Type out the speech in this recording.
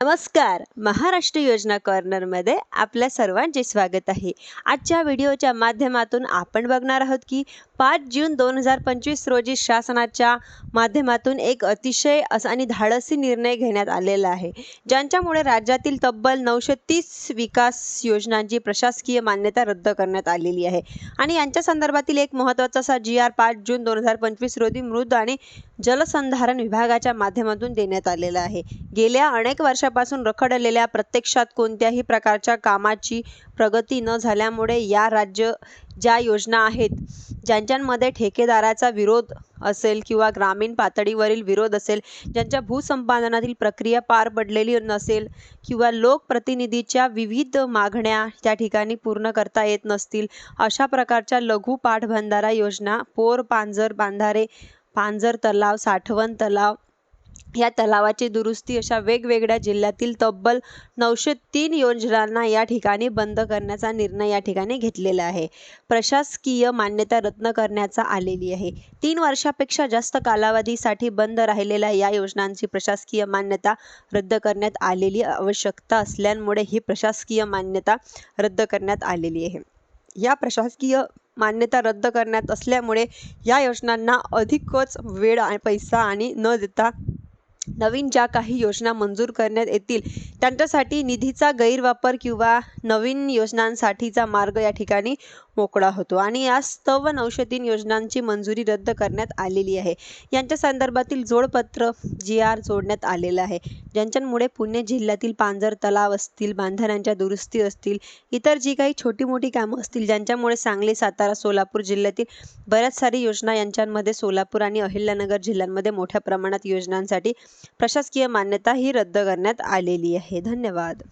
नमस्कार. महाराष्ट्र योजना कॉर्नरमध्ये आपल्या सर्वांचे स्वागत आहे. आजच्या व्हिडिओच्या माध्यमातून आपण बघणार आहोत की पाच जून दोन हजार पंचवीस रोजी शासनाच्या माध्यमातून एक अतिशय असा आणि धाडसी निर्णय घेण्यात आलेला आहे. ज्यांच्यामुळे राज्यातील तब्बल नऊशे तीस विकास योजनांची प्रशासकीय मान्यता रद्द करण्यात आलेली आहे. आणि यांच्या संदर्भातील एक महत्त्वाचा असा जी आर पाच जून दोन हजार पंचवीस रोजी मृद आणि जलसंधारण विभागाच्या माध्यमातून देण्यात आलेला आहे. गेल्या अनेक वर्षापासून रखडलेल्या प्रत्यक्षात कोणत्याही प्रकारच्या कामाची प्रगती न झाल्यामुळे या राज्य ज्या योजना आहेत ज्यांच्यामध्ये ठेकेदाराचा विरोध असेल किंवा ग्रामीण पातळीवरील विरोध असेल ज्यांच्या भूसंपादनातील प्रक्रिया पार पडलेली नसेल किंवा लोकप्रतिनिधीच्या विविध मागण्या त्या ठिकाणी पूर्ण करता येत नसतील अशा प्रकारच्या लघु पाटबंधारा योजना पोर पांजर बांधारे पांजर तलाव साठवण तलाव या तलावाची दुरुस्ती अशा वेगवेगळ्या जिल्ह्यातील तब्बल नऊशे तीन योजनांना या ठिकाणी बंद करण्याचा निर्णय या ठिकाणी घेतलेला आहे. प्रशासकीय मान्यता रद्द करण्याचा आलेली आहे. तीन वर्षापेक्षा जास्त कालावधीसाठी बंद राहिलेल्या या योजनांची प्रशासकीय मान्यता रद्द करण्यात आलेली आवश्यकता असल्यामुळे ही प्रशासकीय मान्यता रद्द करण्यात आलेली आहे. या प्रशासकीय मान्यता रद्द करण्यात असल्यामुळे या योजनांना अधिकच वेळ आणि पैसा आणि न देता नवीन ज्या काही योजना मंजूर करण्यात येतील त्यांच्यासाठी निधीचा गैरवापर किंवा नवीन योजनांसाठीचा मार्ग या ठिकाणी मोकळा होतो. आणि या स्तव नऊशे योजनांची मंजुरी रद्द करण्यात आलेली आहे. यांच्या संदर्भातील जोडपत्र जी आर जोडण्यात आलेलं आहे. ज्यांच्यामुळे पुणे जिल्ह्यातील पांजर तलाव असतील बांधणांच्या दुरुस्ती असतील इतर जी काही छोटी मोठी कामं असतील ज्यांच्यामुळे सांगली सातारा सोलापूर जिल्ह्यातील बऱ्याच सारी योजना यांच्यामध्ये सोलापूर आणि अहिल्यानगर जिल्ह्यांमध्ये मोठ्या प्रमाणात योजनांसाठी प्रशासकीय मान्यता ही रद्द करण्यात आलेली आहे. धन्यवाद.